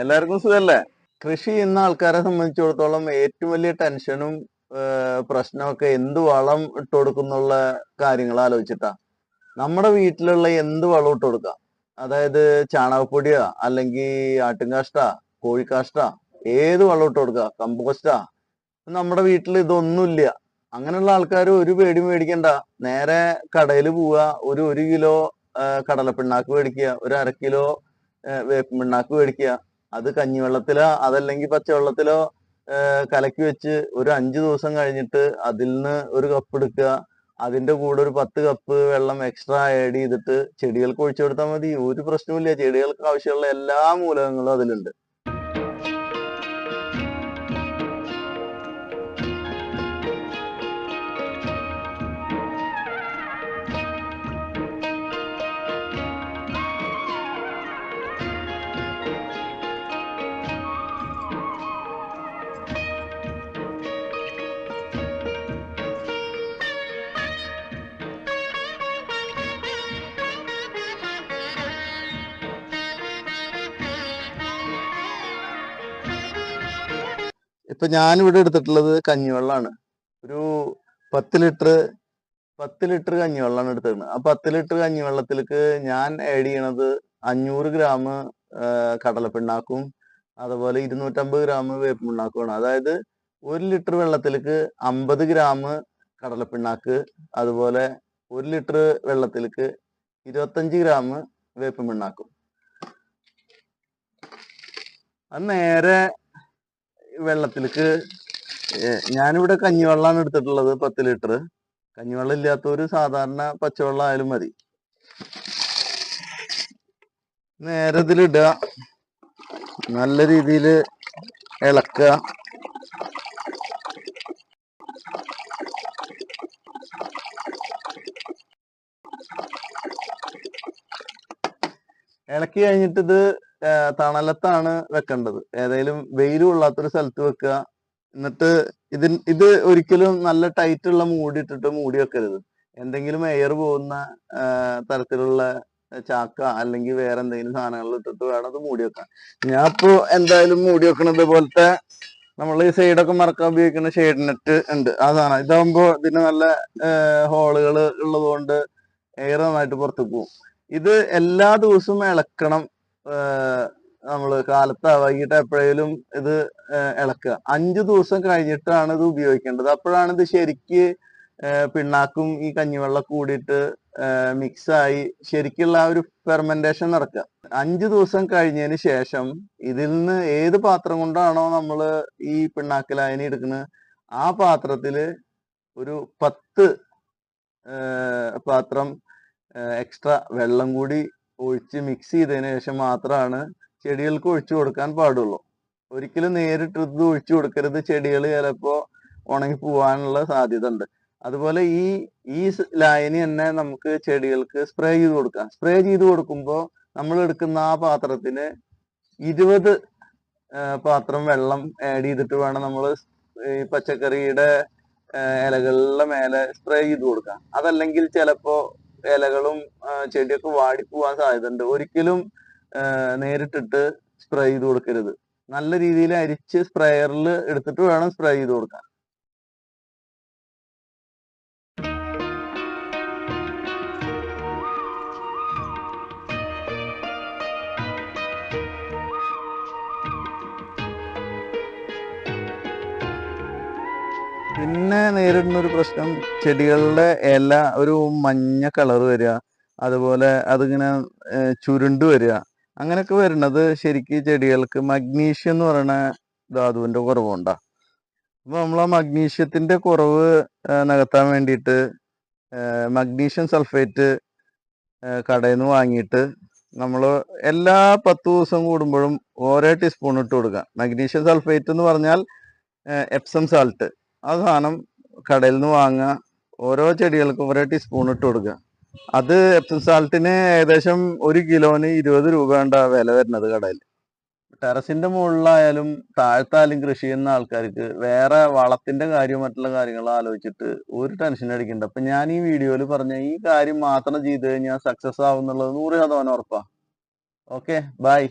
എല്ലാവർക്കും സുഖല്ലേ? കൃഷി ചെയ്യുന്ന ആൾക്കാരെ സംബന്ധിച്ചിടത്തോളം ഏറ്റവും വലിയ ടെൻഷനും പ്രശ്നമൊക്കെ എന്ത് വളം ഇട്ട് കൊടുക്കുന്നുള്ള കാര്യങ്ങൾ ആലോചിച്ചിട്ടാ. നമ്മുടെ വീട്ടിലുള്ള എന്ത് വളം ഇട്ട് കൊടുക്കാം? അതായത് ചാണകപ്പൊടിയാ അല്ലെങ്കിൽ ആട്ടുംകാഷ്ടാ കോഴിക്കാഷ്ടാ ഏത് വളം ഇട്ട് കൊടുക്കുക കമ്പോസ്റ്റാ. നമ്മുടെ വീട്ടിൽ ഇതൊന്നുമില്ല. അങ്ങനെയുള്ള ആൾക്കാർ ഒരു പേടി മേടിക്കണ്ട. നേരെ കടയിൽ പോവുക ഒരു ഒരു കിലോ കടലപ്പിണ്ണാക്ക് മേടിക്കുക ഒരു അര കിലോ വേപ്പിൻ പിണ്ണാക്ക് മേടിക്കുക. അത് കഞ്ഞിവെള്ളത്തിലോ അതല്ലെങ്കിൽ പച്ചവെള്ളത്തിലോ കലക്കി വെച്ച് ഒരു അഞ്ചു ദിവസം കഴിഞ്ഞിട്ട് അതിൽ നിന്ന് ഒരു കപ്പ് എടുക്കുക. അതിന്റെ കൂടെ ഒരു പത്ത് കപ്പ് വെള്ളം എക്സ്ട്രാ ആഡ് ചെയ്തിട്ട് ചെടികൾക്ക് ഒഴിച്ചു കൊടുത്താൽ മതി. ഒരു പ്രശ്നവുമില്ല. ചെടികൾക്ക് ആവശ്യമുള്ള എല്ലാ മൂലകങ്ങളും അതിലുണ്ട്. ഇപ്പൊ ഞാൻ ഇവിടെ എടുത്തിട്ടുള്ളത് കഞ്ഞിവെള്ളമാണ് ഒരു പത്ത് ലിറ്റർ പത്ത് ലിറ്റർ കഞ്ഞിവെള്ളമാണ് എടുത്തിരുന്നത് ആ പത്ത് ലിറ്റർ കഞ്ഞിവെള്ളത്തിലേക്ക് ഞാൻ ആഡ് ചെയ്യണത് അഞ്ഞൂറ് ഗ്രാം കടലപ്പിണ്ണാക്കും അതുപോലെ ഇരുന്നൂറ്റമ്പത് ഗ്രാം വേപ്പിണ്ണാക്കുമാണ് അതായത് ഒരു ലിറ്റർ വെള്ളത്തിലേക്ക് അമ്പത് ഗ്രാം കടലപ്പിണ്ണാക്ക് അതുപോലെ ഒരു ലിറ്റർ വെള്ളത്തിലേക്ക് ഇരുപത്തഞ്ച് ഗ്രാം വേപ്പിണ്ണാക്കും അത് നേരെ വെള്ളത്തിലേക്ക് ഞാനിവിടെ കഞ്ഞിവെള്ളമാണ് എടുത്തിട്ടുള്ളത് പത്ത് ലിറ്റർ. കഞ്ഞിവെള്ളം ഇല്ലാത്തവര് സാധാരണ പച്ചവെള്ളം ആയാലും മതി. നേരെ ഇതിലിടുക നല്ല രീതിയിൽ ഇളക്കുക. ഇളക്കി കഴിഞ്ഞിട്ട് ഇത് തണലത്താണ് വെക്കേണ്ടത്. ഏതെങ്കിലും വെയിൽ കൊള്ളാത്തൊരു സ്ഥലത്ത് വെക്കുക. എന്നിട്ട് ഇതിന് ഇത് ഒരിക്കലും നല്ല ടൈറ്റ് ഉള്ള മൂടി ഇട്ടിട്ട് മൂടി വെക്കരുത്. എന്തെങ്കിലും എയർ പോകുന്ന തരത്തിലുള്ള ചാക്ക അല്ലെങ്കിൽ വേറെ എന്തെങ്കിലും സാധനങ്ങൾ ഇട്ടിട്ട് വേണം അത് മൂടി വെക്കാൻ. ഞാൻ ഇപ്പോ എന്തായാലും മൂടി വെക്കണത് പോലത്തെ നമ്മൾ ഈ സൈഡൊക്കെ മറക്കാൻ ഉപയോഗിക്കുന്ന ഷെയ്ഡ് നെറ്റ് ഉണ്ട്. സാധനം. ഇതാകുമ്പോ ഇതിന് നല്ല ഹോളുകൾ ഉള്ളത് കൊണ്ട് എയർ നന്നായിട്ട് പുറത്തു പോകും. ഇത് എല്ലാ ദിവസവും ഇളക്കണം നമ്മൾ കാലത്ത് വൈകിട്ട് എപ്പോഴേലും ഇത് ഇളക്കുക. അഞ്ചു ദിവസം കഴിഞ്ഞിട്ടാണ് ഇത് ഉപയോഗിക്കേണ്ടത്. അപ്പോഴാണ് ഇത് ശരിക്ക് പിണ്ണാക്കും ഈ കഞ്ഞിവെള്ളം കൂടിയിട്ട് മിക്സായി ശരിക്കുള്ള ആ ഒരു ഫെർമെന്റേഷൻ നടക്കുക. അഞ്ചു ദിവസം കഴിഞ്ഞതിന് ശേഷം ഇതിൽ നിന്ന് ഏത് പാത്രം കൊണ്ടാണോ നമ്മൾ ഈ പിണ്ണാക്കിലായനി എടുക്കുന്നത് ആ പാത്രത്തിൽ ഒരു പത്ത് പാത്രം എക്സ്ട്രാ വെള്ളം കൂടി ഒഴിച്ച് മിക്സ് ചെയ്തതിന് ശേഷം മാത്രമാണ് ചെടികൾക്ക് ഒഴിച്ചു കൊടുക്കാൻ പാടുള്ളൂ. ഒരിക്കലും നേരിട്ട് ഇത് ഒഴിച്ചു കൊടുക്കരുത് ചെടികൾ ചിലപ്പോൾ ഉണങ്ങി പോവാനുള്ള സാധ്യത ഉണ്ട് അതുപോലെ ഈ ഈ ലായനി തന്നെ നമുക്ക് ചെടികൾക്ക് സ്പ്രേ ചെയ്ത് കൊടുക്കാം. സ്പ്രേ ചെയ്ത് കൊടുക്കുമ്പോൾ നമ്മൾ എടുക്കുന്ന ആ പാത്രത്തിന് ഇരുപത് പാത്രം വെള്ളം ആഡ് ചെയ്തിട്ട് വേണം നമ്മൾ ഈ പച്ചക്കറിയുടെ ഇലകളുടെ മേലെ സ്പ്രേ ചെയ്ത് കൊടുക്കാം അതല്ലെങ്കിൽ ചിലപ്പോ ഇലകളും ചെടിയൊക്കെ വാടിപ്പോവാൻ സാധ്യത ഉണ്ട് ഒരിക്കലും നേരിട്ടിട്ട് സ്പ്രേ ചെയ്ത് കൊടുക്കരുത്. നല്ല രീതിയിൽ അരിച്ച് സ്പ്രേയറിൽ എടുത്തിട്ട് വേണം സ്പ്രേ ചെയ്ത് കൊടുക്കാൻ. പിന്നെ നേരിടുന്ന ഒരു പ്രശ്നം ചെടികളുടെ ഇല ഒരു മഞ്ഞ കളർ വരിക അതുപോലെ അതിങ്ങനെ ചുരുണ്ട് വരിക അങ്ങനെയൊക്കെ വരുന്നത് ശരിക്കും ചെടികൾക്ക് മഗ്നീഷ്യം എന്ന് പറയുന്ന ധാതുവിന്റെ കുറവുണ്ടാ അപ്പൊ നമ്മൾ ആ മഗ്നീഷ്യത്തിന്റെ കുറവ് നികത്താൻ വേണ്ടിയിട്ട് മഗ്നീഷ്യം സൾഫേറ്റ് കടയിൽ നിന്ന് വാങ്ങിയിട്ട് നമ്മൾ എല്ലാ പത്ത് ദിവസം കൂടുമ്പോഴും ഓരോ ടീസ്പൂൺ ഇട്ട് കൊടുക്കുക. മഗ്നീഷ്യം സൾഫേറ്റ് എന്ന് പറഞ്ഞാൽ എപ്സം സാൾട്ട്. ആ സാധനം കടയിൽ നിന്ന് വാങ്ങുക. ഓരോ ചെടികൾക്കും ഓരോ ടീസ്പൂൺ ഇട്ട് കൊടുക്കുക. അത് എപ്സം സാൾട്ടിന് ഏകദേശം ഒരു കിലോന് ഇരുപത് രൂപ ഉണ്ട് വില വരുന്നത് കടയിൽ. ടെറസിന്റെ മുകളിലായാലും താഴ്ത്താലും കൃഷി ചെയ്യുന്ന ആൾക്കാർക്ക് വേറെ വളത്തിന്റെ കാര്യം മറ്റുള്ള കാര്യങ്ങൾ ആലോചിച്ചിട്ട് ഒരു ടെൻഷൻ അടിക്കണ്ട. അപ്പൊ ഞാൻ ഈ വീഡിയോയിൽ പറഞ്ഞ ഈ കാര്യം മാത്രം ചെയ്ത് കഴിഞ്ഞാൽ സക്സസ് ആവും എന്നുള്ളത് നൂറ് ശതമാനം ഉറപ്പാ. Okay bye